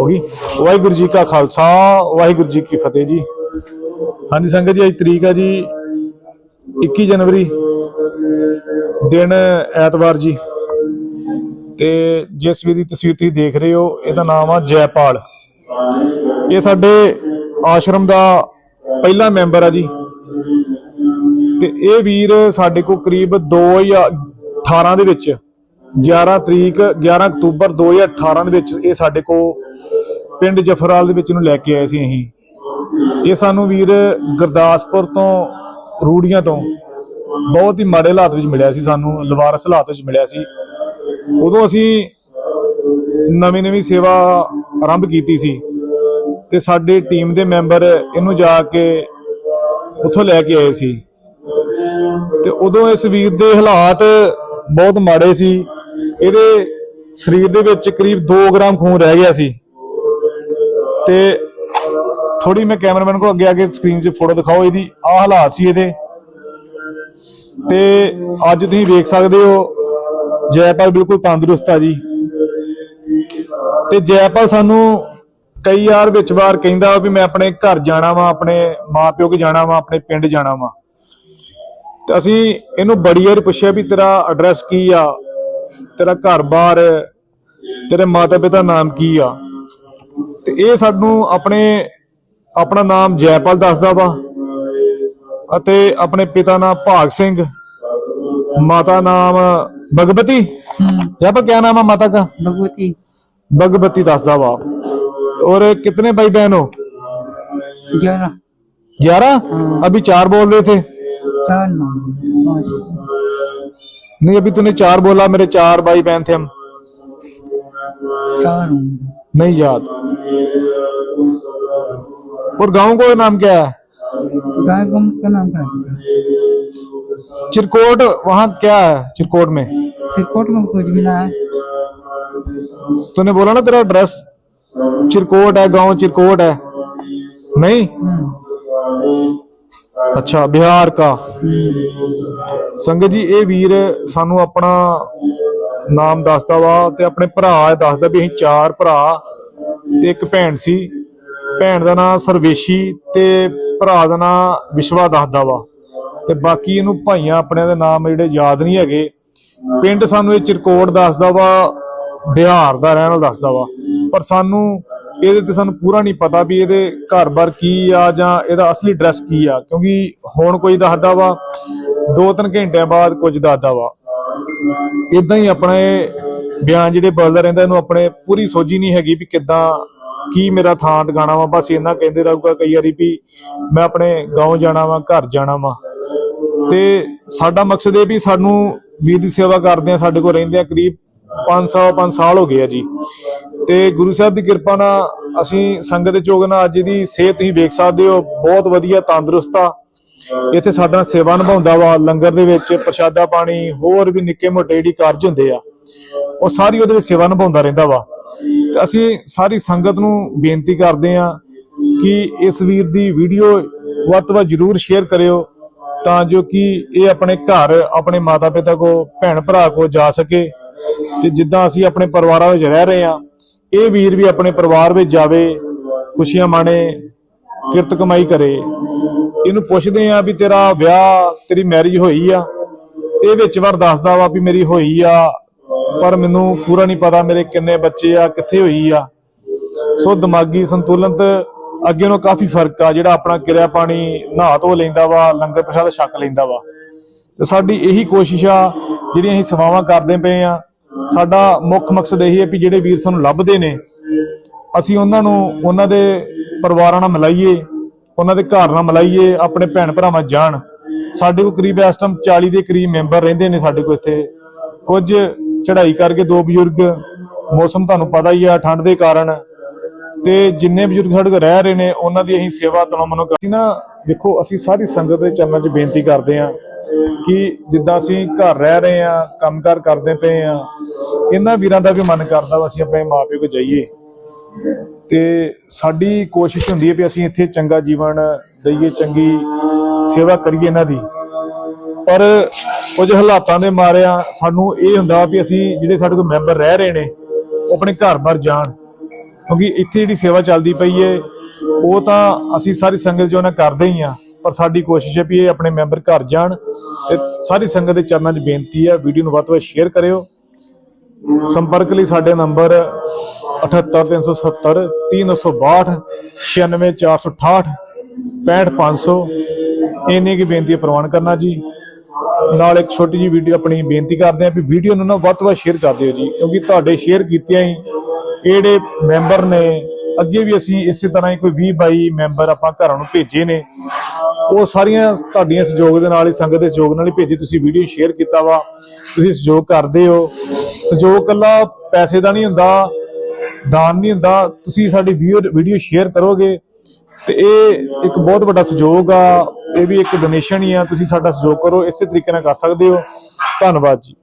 ਹੋ ਗਈ। ਵਾਹਿਗੁਰੂ ਜੀ ਕਾ ਖਾਲਸਾ, ਵਾਹਿਗੁਰੂ ਜੀ ਕੀ ਫਤਿਹ ਜੀ। ਹਾਂਜੀ ਸੰਗਤ ਜੀ, ਅੱਜ ਤਰੀਕ ਆ ਜੀ 21 ਜਨਵਰੀ, ਦਿਨ ਐਤਵਾਰ ਜੀ। ਤੇ ਜਿਸ ਵੀ ਦੀ ਤਸਵੀਰ ਤੁਸੀਂ ਦੇਖ ਰਹੇ ਹੋ, ਇਹਦਾ ਨਾਮ ਆ ਜੈਪਾਲ। ਇਹ ਸਾਡੇ ਆਸ਼ਰਮ ਦਾ ਪਹਿਲਾ ਮੈਂਬਰ ਆ ਜੀ। ਤੇ ਇਹ ਵੀਰ ਸਾਡੇ ਕੋਲ ਕਰੀਬ 2018 ਦੇ ਵਿੱਚ 11 ਤਰੀਕ 11 ਅਕਤੂਬਰ 2018 ਦੇ ਵਿੱਚ ਇਹ ਸਾਡੇ ਕੋਲ ਪਿੰਡ ਜਫਰਾਲ ਦੇ ਵਿੱਚ ਨੂੰ ਲੈ ਕੇ ਆਏ ਸੀ ਅਸੀਂ। ਇਹ ਸਾਨੂੰ ਵੀਰ ਗੁਰਦਾਸਪੁਰ ਤੋਂ, ਰੂੜੀਆਂ ਤੋਂ ਬਹੁਤ ਹੀ ਮਾੜੇ ਹਾਲਾਤ ਵਿੱਚ ਮਿਲਿਆ ਸੀ, ਸਾਨੂੰ ਲਵਾਰਸ ਹਾਲਾਤ ਵਿੱਚ ਮਿਲਿਆ ਸੀ। ਉਦੋਂ ਅਸੀਂ ਨਵੀਂ ਨਵੀਂ ਸੇਵਾ ਆਰੰਭ ਕੀਤੀ ਸੀ ਤੇ ਸਾਡੇ ਟੀਮ ਦੇ ਮੈਂਬਰ ਇਹਨੂੰ ਜਾ ਕੇ ਉੱਥੋਂ ਲੈ ਕੇ ਆਏ ਸੀ। ਤੇ ਉਦੋਂ ਇਸ ਵੀਰ ਦੇ ਹਾਲਾਤ ਬਹੁਤ ਮਾੜੇ ਸੀ। ਇਹਦੇ ਸਰੀਰ ਦੇ ਵਿੱਚ ਕਰੀਬ 2 ਗ੍ਰਾਮ ਖੂਨ ਰਹਿ ਗਿਆ ਸੀ। ਤੇ ਥੋੜੀ ਮੈਂ ਕੈਮਰਾਮੈਨ ਕੋ ਅੱਗੇ ਆ ਕੇ ਸਕਰੀਨ 'ਚ ਫੋਟੋ ਦਿਖਾਓ, ਇਹਦੀ ਆਹ ਹਾਲਾਤ ਸੀ ਇਹਦੇ। ਤੇ ਅੱਜ ਤੁਸੀਂ ਵੇਖ ਸਕਦੇ ਹੋ, ਜੈਪਾਲ ਬਿਲਕੁਲ ਤੰਦਰੁਸਤ ਆ ਜੀ। ਤੇ ਜੈਪਾਲ ਸਾਨੂੰ ਕਈ ਵਾਰ ਵਿੱਚ ਵਾਰ ਕਹਿੰਦਾ ਵੀ ਮੈਂ ਆਪਣੇ ਘਰ ਜਾਣਾ ਵਾਂ, ਆਪਣੇ ਮਾਪਿਓ ਕੇ ਜਾਣਾ ਵਾਂ, ਆਪਣੇ ਪਿੰਡ ਜਾਣਾ ਵਾਂ। ਤੇ ਅਸੀਂ ਇਹਨੂੰ ਬੜੀ ਵਾਰ ਪੁੱਛਿਆ ਵੀ ਤੇਰਾ ਐਡਰੈਸ ਕੀ ਆ? ਤੇਰਾ ਘਰ-ਬਾਰ ਤੇਰੇ ਮਾਤਾ-ਪਿਤਾ ਨਾਮ ਕੀ ਆ ਤੇ ਇਹ ਸਾਨੂੰ ਆਪਣੇ ਆਪਣਾ ਨਾਮ ਜੈਪਾਲ ਦੱਸਦਾ ਵਾ ਅਤੇ ਆਪਣੇ ਪਿਤਾ ਨਾਮ ਭਾਗ ਸਿੰਘ ਮਾਤਾ ਨਾਮ ਭਗਵਤੀ हम्म, जयपाल क्या नाम है माता का भगवती भगवती दासदा वा और कितने भाई बहन हो ग्यारह ग्यारह हाँ। अभी चार बोल रहे थे चार नौ पाँच नहीं अभी तूने चार बोला मेरे चार भाई बहन थे हम। चार नहीं याद। और गाँव को नाम क्या है? गाय को का नाम क्या है? चिरकोट वहाँ क्या है चिरकोट में? चिरकोट में कुछ भी ना है। तूने बोला ना तेरा एड्रेस चिरकोट है गाँव चिरकोट है। नहीं? ਅੱਛਾ, ਬਿਹਾਰ ਕਾ। ਸੰਗਤ ਜੀ, ਇਹ ਵੀਰ ਸਾਨੂੰ ਆਪਣਾ ਨਾਮ ਦੱਸਦਾ ਵਾ ਤੇ ਆਪਣੇ ਭਰਾ ਦੱਸਦਾ ਵੀ ਅਸੀਂ ਚਾਰ ਭਰਾ ਤੇ ਇੱਕ ਭੈਣ ਸੀ। ਭੈਣ ਦਾ ਨਾਮ ਸਰਵੇਸ਼ੀ ਤੇ ਭਰਾ ਦਾ ਨਾਮ ਵਿਸ਼ਵਾ ਦੱਸਦਾ ਵਾ। ਤੇ ਬਾਕੀ ਇਹਨੂੰ ਭਾਈਆਂ ਆਪਣਿਆਂ ਦੇ ਨਾਮ ਜਿਹੜੇ ਯਾਦ ਨਹੀਂ ਹੈਗੇ। ਪਿੰਡ ਸਾਨੂੰ ਇਹ ਚਿਰਕੋਟ ਦੱਸਦਾ ਵਾ, ਬਿਹਾਰ ਦਾ ਰਹਿਣ ਵਾਲਾ ਦੱਸਦਾ ਵਾ। ਪਰ ਸਾਨੂੰ ਇਹਦੇ ਤੇ ਸਾਨੂੰ ਪੂਰਾ ਨਹੀਂ ਪਤਾ ਵੀ ਇਹਦੇ ਘਰ-ਬਾਰ ਕੀ ਆ ਜਾਂ ਇਹਦਾ ਅਸਲੀ ਡਰੈਸ ਕੀ ਆ, ਕਿਉਂਕਿ ਹੁਣ ਕੋਈ ਦੱਸਦਾ ਵਾ 2-3 ਘੰਟਿਆਂ ਬਾਅਦ ਕੁਝ ਦੱਸਦਾ ਵਾ। ਇਦਾਂ ਹੀ ਆਪਣੇ ਬਿਆਨ ਜਿਹੜੇ ਬਦਲਦਾ ਰਹਿੰਦਾ, ਇਹਨੂੰ ਆਪਣੇ ਪੂਰੀ ਸੋਝੀ ਨਹੀਂ ਹੈਗੀ ਵੀ ਕਿੱਦਾਂ, ਕੀ ਮੇਰਾ ਥਾਂ ਟਿਕਾਣਾ ਵਾ, ਬਸ ਇਹਨਾਂ ਕਹਿੰਦੇ ਰਹੂਗਾ ਕਈ ਵਾਰੀ ਵੀ ਮੈਂ ਆਪਣੇ گاਉਂ ਜਾਣਾ ਵਾ, ਘਰ ਜਾਣਾ ਵਾ। ਤੇ ਸਾਡਾ ਮਕਸਦ ਇਹ ਵੀ ਸਾਨੂੰ ਵੀਰ ਦੀ ਸੇਵਾ ਕਰਦੇ ਆ, ਸਾਡੇ ਕੋਲ ਰਹਿੰਦੇ ਆ, ਕਰੀਬ 500 5 ਸਾਲ ਹੋ ਗਏ ਆ ਜੀ। ਤੇ ਗੁਰੂ ਸਾਹਿਬ ਦੀ ਕਿਰਪਾ ਨਾਲ ਅਸੀਂ ਸੰਗਤ ਦੇ ਚੋਗ ਨਾਲ ਅੱਜ ਦੀ ਸਿਹਤ ਤੁਸੀਂ ਵੇਖ ਸਕਦੇ ਹੋ, ਬਹੁਤ ਵਧੀਆ ਤੰਦਰੁਸਤ ਆ। ਇੱਥੇ ਸਾਡਾ ਸੇਵਾ ਨਿਭਾਉਂਦਾ ਵਾ, ਲੰਗਰ ਦੇ ਵਿੱਚ ਪ੍ਰਸ਼ਾਦਾ ਪਾਣੀ, ਹੋਰ ਵੀ ਨਿੱਕੇ ਮੋਟੇ ਜਿਹੜੀ ਕਾਰਜ ਹੁੰਦੇ ਆ, ਉਹ ਸਾਰੀ ਉਹਦੇ ਵਿੱਚ ਸੇਵਾ ਨਿਭਾਉਂਦਾ ਰਹਿੰਦਾ ਵਾ। ਅਸੀਂ ਸਾਰੀ ਸੰਗਤ ਨੂੰ ਬੇਨਤੀ ਕਰਦੇ ਆ ਕਿ ਇਸ ਵੀਰ ਦੀ ਵੀਡੀਓ ਵੱਧ ਤੋਂ ਵੱਧ ਜਰੂਰ ਸ਼ੇਅਰ ਕਰਿਓ, ਤਾਂ ਜੋ ਕਿ ਇਹ ਆਪਣੇ ਘਰ, ਆਪਣੇ ਮਾਤਾ ਪਿਤਾ ਕੋ ਭੈਣ ਭਰਾ ਕੋ ਜਾ ਸਕੇ। ਤੇ ਜਿੱਦਾਂ ਅਸੀਂ ਆਪਣੇ ਪਰਿਵਾਰਾਂ ਵਿੱਚ ਰਹਿ ਰਹੇ ਆ ਇਹ ਵੀਰ ਵੀ ਆਪਣੇ ਪਰਿਵਾਰ ਵਿੱਚ ਜਾਵੇ, ਖੁਸ਼ੀਆਂ ਮਾਣੇ, ਕਿਰਤ ਕਮਾਈ ਕਰੇ। ਇਹਨੂੰ ਪੁੱਛਦੇ ਆ ਵੀ ਤੇਰਾ ਵਿਆਹ, ਤੇਰੀ ਮੈਰਿਜ ਹੋਈ ਆ? ਇਹ ਵਿੱਚ ਵਾਰ ਦੱਸਦਾ ਵਾ ਵੀ ਮੇਰੀ ਹੋਈ ਆ, ਪਰ ਮੈਨੂੰ ਪੂਰਾ ਨਹੀਂ ਪਤਾ ਮੇਰੇ ਕਿੰਨੇ ਬੱਚੇ ਆ, ਕਿੱਥੇ ਹੋਈ ਆ। ਸੋ ਦਿਮਾਗੀ ਸੰਤੁਲਨ ਤੇ ਅੱਗੇ ਨੂੰ ਕਾਫੀ ਫ਼ਰਕ ਆ, ਜਿਹੜਾ ਆਪਣਾ ਕਿਰਿਆ ਪਾਣੀ ਨਹਾ ਧੋ ਲੈਂਦਾ ਵਾ, ਲੰਗਰ ਪ੍ਰਸ਼ਾਦ ਛਕ ਲੈਂਦਾ ਵਾ। ਤੇ ਸਾਡੀ ਇਹੀ ਕੋਸ਼ਿਸ਼ ਆ ਜਿਹੜੀਆਂ ਅਸੀਂ ਸੇਵਾਵਾਂ ਕਰਦੇ ਪਏ ਆ ਸਾਡਾ ਮੁੱਖ ਮਕਸਦ ਇਹੀ ਹੈ ਵੀ ਜਿਹੜੇ ਵੀਰ ਸਾਨੂੰ ਲੱਭਦੇ ਨੇ, ਅਸੀਂ ਉਹਨਾਂ ਨੂੰ, ਉਹਨਾਂ ਦੇ ਪਰਿਵਾਰਾਂ ਨਾਲ ਮਿਲਾਈਏ, ਉਹਨਾਂ ਦੇ ਘਰ ਨਾਲ ਮਿਲਾਈਏ, ਆਪਣੇ ਭੈਣ ਭਰਾਵਾਂ ਜਾਣ। ਸਾਡੇ ਕੋਲ ਕਰੀਬ ਇਸ ਟਾਈਮ 40 ਦੇ ਕਰੀਬ ਮੈਂਬਰ ਰਹਿੰਦੇ ਨੇ ਸਾਡੇ ਕੋਲ ਇੱਥੇ। ਕੁਝ ਚੜ੍ਹਾਈ ਕਰਕੇ ਦੋ ਬਜ਼ੁਰਗ, ਮੌਸਮ ਤੁਹਾਨੂੰ ਪਤਾ ਹੀ ਆ, ਠੰਡ ਦੇ ਕਾਰਨ। ਤੇ ਜਿੰਨੇ ਬਜ਼ੁਰਗ ਸਾਡੇ ਕੋਲ ਰਹਿ ਰਹੇ ਨੇ, ਉਹਨਾਂ ਦੀ ਅਸੀਂ ਸੇਵਾ ਤਨੋਂ ਮਨੋਂ ਕਰਦੀ ਨਾ ਦੇਖੋ ਅਸੀਂ ਸਾਰੀ ਸੰਗਤ ਦੇ ਚਰਨਾਂ 'ਚ ਬੇਨਤੀ ਕਰਦੇ ਹਾਂ ਕਿ ਜਿੱਦਾਂ ਅਸੀਂ ਘਰ ਰਹਿ ਰਹੇ ਹਾਂ, ਕੰਮਕਾਰ ਕਰਦੇ ਪਏ ਹਾਂ, ਇਹਨਾਂ ਵੀਰਾਂ ਦਾ ਵੀ ਮਨ ਕਰਦਾ ਵਾ ਅਸੀਂ ਆਪਣੇ ਮਾਪਿਓ ਕੋਲ ਜਾਈਏ। ਤੇ ਸਾਡੀ ਕੋਸ਼ਿਸ਼ ਹੁੰਦੀ ਹੈ ਵੀ ਅਸੀਂ ਇੱਥੇ ਚੰਗਾ ਜੀਵਨ ਦਈਏ, ਚੰਗੀ ਸੇਵਾ ਕਰੀਏ ਇਹਨਾਂ ਦੀ। ਪਰ ਕੁਝ ਹਾਲਾਤਾਂ ਦੇ ਮਾਰਿਆ ਸਾਨੂੰ ਇਹ ਹੁੰਦਾ ਵੀ ਅਸੀਂ ਜਿਹੜੇ ਸਾਡੇ ਕੋਲ ਮੈਂਬਰ ਰਹਿ ਰਹੇ ਨੇ, ਉਹ ਆਪਣੇ ਘਰ-ਬਾਰ ਜਾਣ। ਕਿਉਂਕਿ ਇੱਥੇ ਜਿਹੜੀ ਸੇਵਾ ਚੱਲਦੀ ਪਈ ਏ, ਉਹ ਤਾਂ ਅਸੀਂ ਸਾਰੀ ਸੰਗਤ ਜੋ ਨਾ ਕਰਦੇ ਹੀ ਆ। ਪਰ ਸਾਡੀ ਕੋਸ਼ਿਸ਼ ਹੈ ਵੀ ਇਹ ਆਪਣੇ ਮੈਂਬਰ ਘਰ ਜਾਣ ਤੇ ਸਾਰੀ ਸੰਗਤ ਦੇ ਚਰਨਾਂ 'ਚ ਬੇਨਤੀ ਹੈ, ਵੀਡੀਓ ਨੂੰ ਵੱਧ ਤੋਂ ਵੱਧ ਸ਼ੇਅਰ ਕਰਿਓ। ਸੰਪਰਕ ਲਈ ਸਾਡੇ ਨੰਬਰ 78370 3962 96468 65500 ਇੰਨੀ ਕੀ ਬੇਨਤੀ ਪ੍ਰਵਾਨ ਕਰਨਾ ਜੀ। ਨਾਲ ਇੱਕ ਛੋਟੀ ਜੀ ਵੀਡੀਓ ਆਪਣੀ ਬੇਨਤੀ ਕਰਦੇ ਆ ਵੀ ਵੀਡੀਓ ਨੂੰ ਨਾ ਵੱਧ ਤੋਂ ਵੱਧ ਸ਼ੇਅਰ ਕਰ ਦਿਓ ਜੀ, ਕਿਉਂਕਿ ਤੁਹਾਡੇ ਸ਼ੇਅਰ ਕੀਤਿਆਂ ਹੀ ਇਹ ਮੈਂਬਰ ਨੇ, ਅੱਗੇ ਵੀ ਅਸੀਂ ਇਸੇ ਤਰ੍ਹਾਂ ਹੀ ਕੋਈ 20 22 ਮੈਂਬਰ ਆਪਾਂ ਘਰਾਂ ਨੂੰ ਭੇਜੇ ਨੇ। ਉਹ ਸਾਰੀਆਂ ਤੁਹਾਡੀਆਂ ਸਹਿਯੋਗ ਦੇ ਨਾਲ ਹੀ, ਸੰਗਤ ਦੇ ਸਹਿਯੋਗ ਨਾਲ ਹੀ ਭੇਜੀ। ਤੁਸੀਂ ਵੀਡੀਓ ਸ਼ੇਅਰ ਕੀਤਾ ਵਾ, ਤੁਸੀਂ ਸਹਿਯੋਗ ਕਰਦੇ ਹੋ। ਸਹਿਯੋਗ ਕੱਲਾ ਪੈਸੇ ਦਾ ਨਹੀਂ ਹੁੰਦਾ, ਦਾਨ ਨਹੀਂ ਹੁੰਦਾ। ਤੁਸੀਂ ਸਾਡੀ ਵੀਡੀਓ ਸ਼ੇਅਰ ਕਰੋਗੇ ਤੇ ਇਹ ਇੱਕ ਬਹੁਤ ਵੱਡਾ ਸਹਿਯੋਗ ਆ। ਇਹ ਵੀ ਇੱਕ ਡੋਨੇਸ਼ਨ ਹੀ ਆ। ਤੁਸੀਂ ਸਾਡਾ ਸਹਿਯੋਗ ਕਰੋ, ਇਸੇ ਤਰੀਕੇ ਨਾਲ ਕਰ ਸਕਦੇ ਹੋ। ਧੰਨਵਾਦ ਜੀ।